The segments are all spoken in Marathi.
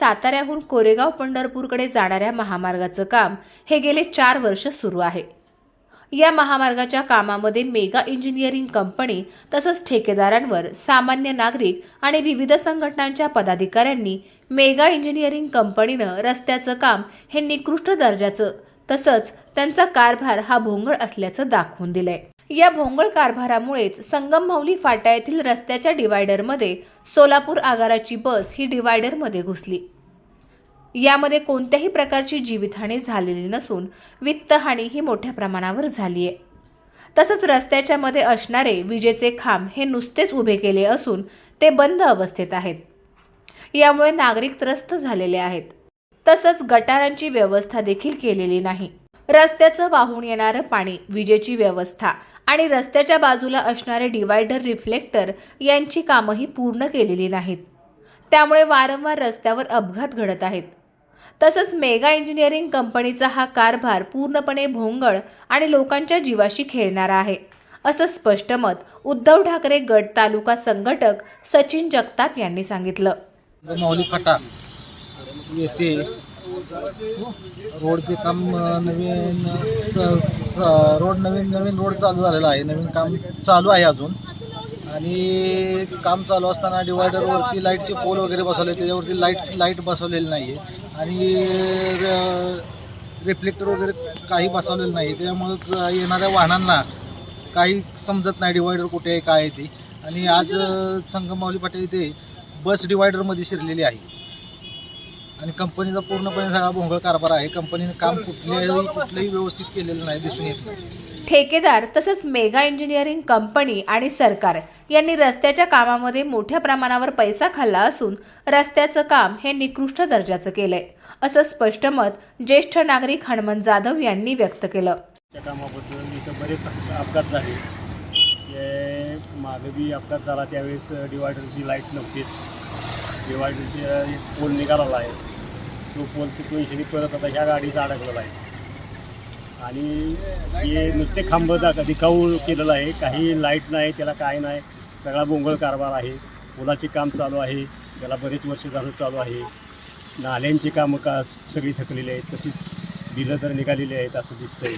साताऱ्याहून कोरेगाव पंढरपूरकडे जाणाऱ्या महामार्गाचं काम हे गेले चार वर्ष सुरू आहे. या महामार्गाच्या कामामध्ये मेगा इंजिनिअरिंग कंपनी तसंच ठेकेदारांवर सामान्य नागरिक आणि विविध संघटनांच्या पदाधिकाऱ्यांनी मेगा इंजिनिअरिंग कंपनीनं रस्त्याचं काम हे निकृष्ट दर्जाचं तसंच त्यांचा कारभार हा भोंगळ असल्याचं दाखवून दिलंय. या भोंगळ कारभारामुळेच संगम फाटा येथील रस्त्याच्या डिवायडरमध्ये सोलापूर आगाराची बस ही डिवायडरमध्ये घुसली. यामध्ये कोणत्याही प्रकारची जीवितहानी झालेली नसून वित्तहानी ही मोठ्या प्रमाणावर झाली आहे तसंच रस्त्याच्या मध्ये असणारे विजेचे खांब हे नुसतेच उभे केले असून ते बंद अवस्थेत आहेत. यामुळे नागरिक त्रस्त झालेले आहेत. तसंच गटारांची व्यवस्था देखील केलेली नाही. रस्त्याचं वाहून येणारं पाणी विजेची व्यवस्था आणि रस्त्याच्या बाजूला असणारे डिवायडर रिफ्लेक्टर यांची कामंही पूर्ण केलेली नाहीत. त्यामुळे वारंवार रस्त्यावर अपघात घडत आहेत. तसंच मेगा इंजिनिअरिंग कंपनीचा हा कारभार पूर्णपणे भोंगळ आणि लोकांच्या जीवाशी खेळणारा आहे असं स्पष्ट मत उद्धव ठाकरे गट तालुका संघटक सचिन जगताप यांनी सांगितलं. येथे रोडचे काम नवीन स- रोड नवीन नवीन रोड चालू झालेला आहे. नवीन काम चालू आहे अजून. आणि काम चालू असताना डिवायडरवरती लाईटचे पोल वगैरे बसवले त्याच्यावरती लाइट लाइट बसवलेली नाही आहे आणि रिफ्लेक्टर वगैरे काही बसवलेलं नाही. त्यामुळं येणाऱ्या वाहनांना काही समजत नाही डिवायडर कुठे आहे काय आहे ते. आणि आज संगमावली फाटा इथे बस डिवायडरमध्ये शिरलेली आहे. आणि कंपनीचा पूर्णपणे सगळा भोंगळ कारभार आहे. कंपनीने काम कुठल्याही कुठलंही व्यवस्थित केलेलं नाही दिसून येत. नाही ठेकेदार तसंच मेगा इंजिनिअरिंग कंपनी आणि सरकार यांनी रस्त्याच्या कामामध्ये मोठ्या प्रमाणावर पैसा खाल्ला असून रस्त्याचं काम हे निकृष्ट दर्जाचं केलंय असं स्पष्ट मत ज्येष्ठ नागरिक हनुमंत जाधव यांनी व्यक्त केलं. त्या कामाबद्दल इथं बरेच अपघात झाले. ते मागं बी अपघात झाला. त्यावेळेस डिवायडरची लाइट नव्हतीच डिवायडरची एक पोल निघालेला आहे. तो पोल तिथून परत आता ह्या गाडीचा अडकलेला आहे. आणि हे नुसते खांब दा दिखाऊ केलेलं आहे. काही लाइट नाही त्याला काय नाही. सगळा बोंगळ कारभार आहे. पुलाचे काम चालू आहे. त्याला बरेच वर्ष झालं चालू आहे. नाल्यांची कामं का सगळी थकलेली आहेत. तशीच बिलं तर निघालेली आहेत असं दिसतंय.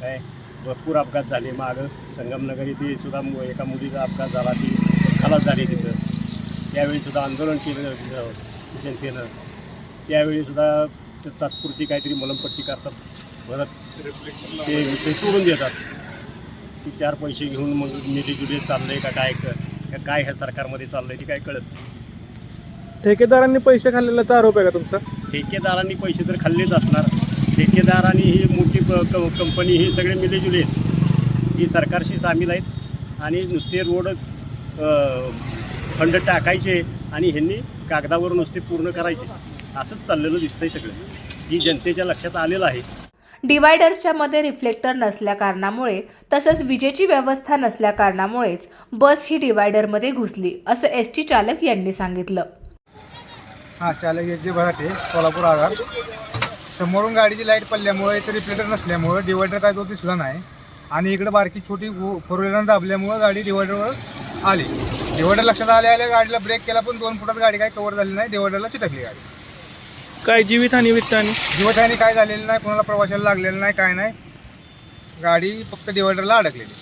काय? भरपूर अपघात झाले. मागं संगमनगर इथे सुद्धा एका मुलीचा अपघात झाला. ती खलास झाली तिथं. त्यावेळी सुद्धा आंदोलन केलं जनतेनं त्यावेळी सुद्धा ते तात्पुरती काहीतरी मलमपट्टी करतात. परत ते विषय सोडून देतात. की चार पैसे घेऊन मग मिलीजुली चाललंय का काय क- का काय ह्या सरकारमध्ये चाललंय ते काय कळत नाही. ठेकेदारांनी पैसे खाल्लेल्याचा आरोप आहे का तुमचा? ठेकेदारांनी पैसे तर खाल्लेच असणार. ठेकेदारांनी ही मोठी प- क- कंपनी ही सगळे मिलेजुले आहेत. ही सरकारशी सामील आहेत. आणि नुसते रोड अ, फंड टाकायचे आणि ह्यांनी कागदावर नुसते पूर्ण करायचे. असंच चाललेलं दिसतंय सगळं. ही जनतेच्या लक्षात आलेलं आहे. डिवायडरच्या मध्ये रिफ्लेक्टर नसल्या कारणामुळे तसंच विजेची व्यवस्था नसल्या कारणामुळेच बस ही डिवायडरमध्ये घुसली असं एस टी चालक यांनी सांगितलं. हां चालक एस जे भराटे सोलापूर आगार. समोरून गाडीची लाइट पडल्यामुळे इथं रिफ्लेक्टर नसल्यामुळं डिवायडर काय तो दिसला नाही. आणि इकडे बारकी छोटी फोर व्हीलर दाबल्यामुळं गाडी डिवायडरवर आली. डिवायडर लक्षात आल्या आल्या गाडीला ब्रेक केला पण दोन फुटात गाडी काय कव्हर झाली नाही. डिवायडरला चिटकली गाडी. काय जीवितहानी वित्तहानी जीवठानी काय झालेलं नाही कोणाला प्रवाशाला लागलेलं नाही काय नाही. गाडी फक्त डिवायडरला अडकलेली.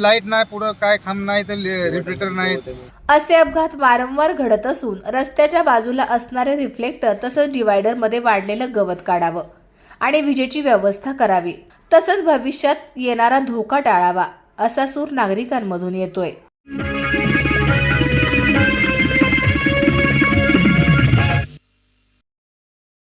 लाइट नाही पुढं काय खांब नाही तर रिफ्लेक्टर नाही. असे अपघात वारंवार घडत असून रस्त्याच्या बाजूला असणारे रिफ्लेक्टर तसंच डिवायडरमध्ये वाढलेलं गवत काढावं आणि विजेची व्यवस्था करावी. तसंच भविष्यात येणारा धोका टाळावा असा सूर नागरिकांमधून येतोय.